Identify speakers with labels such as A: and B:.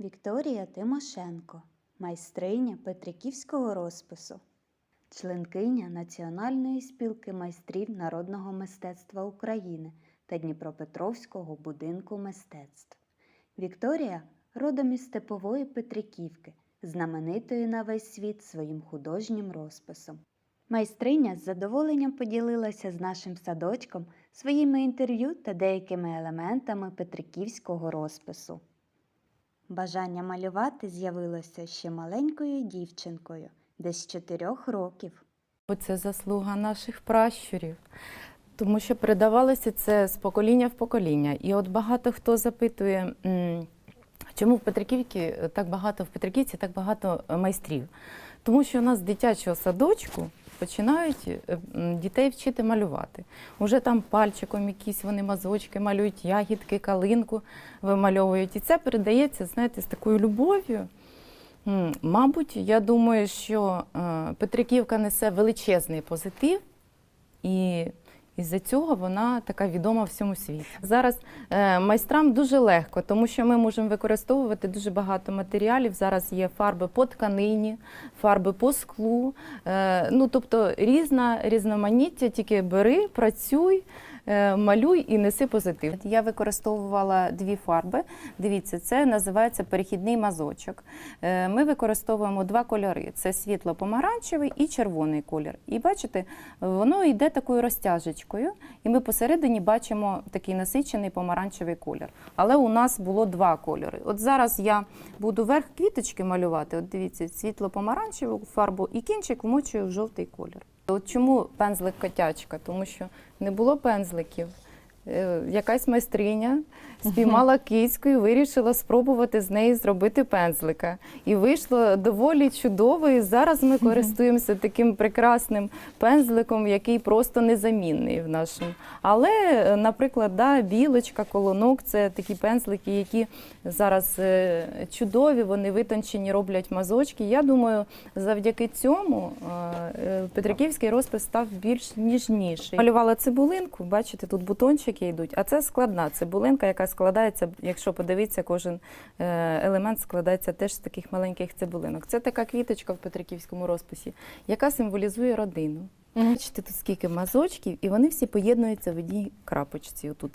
A: Вікторія Тимошенко, майстриня Петриківського розпису, членкиня Національної спілки майстрів народного мистецтва України та Дніпропетровського будинку мистецтв. Вікторія родом із Степової Петриківки, знаменитої на весь світ своїм художнім розписом. Майстриня з задоволенням поділилася з нашим садочком своїми інтерв'ю та деякими елементами петриківського розпису. Бажання малювати з'явилося ще маленькою дівчинкою, десь чотирьох років.
B: Це заслуга наших пращурів, тому що передавалося це з покоління в покоління. І от багато хто запитує, чому в Петриківці так багато в Петриківці так багато майстрів. Тому що у нас з дитячого садочку починають е, дітей вчити малювати. Уже там пальчиком якісь вони мазочки малюють, ягідки, калинку вимальовують. І це передається, знаєте, з такою любов'ю. Мабуть, я думаю, що е, Петриківка несе величезний позитив, і із-за цього вона така відома всьому світі. Зараз е, майстрам дуже легко, тому що ми можемо використовувати дуже багато матеріалів. Зараз є фарби по тканині, фарби по склу. Е, ну, тобто різна різноманіття, тільки бери, працюй. Е, Малюй і неси позитив. Я використовувала дві фарби. Дивіться, це називається перехідний мазочок. Е, Ми використовуємо два кольори: це світло-помаранчевий і червоний колір. І бачите, воно йде такою розтяжечкою, і ми посередині бачимо такий насичений помаранчевий колір. Але у нас було два кольори. От зараз я буду верх квіточки малювати. От дивіться, світло-помаранчеву фарбу і кінчик вмочую в жовтий колір. От чому пензлик котячка? Тому що не було пензликів. Е, Якась майстриня спіймала кицьку і вирішила спробувати з неї зробити пензлика. І вийшло доволі чудово. І зараз ми користуємося таким прекрасним пензликом, який просто незамінний в нашому. Але, е, наприклад, да, білочка, колонок це такі пензлики, які зараз е, чудові, вони витончені, роблять мазочки. Я думаю, завдяки цьому Петриківський розпис став більш ніжніший. Малювала цибулинку, бачите, тут бутончики йдуть, а це складна цибулинка, яка складається, якщо подивитися, кожен е, елемент складається теж з таких маленьких цибулинок. Це така квіточка в Петриківському розписі, яка символізує родину. Бачите, тут скільки мазочків, і вони всі поєднуються в одній крапочці. Отут.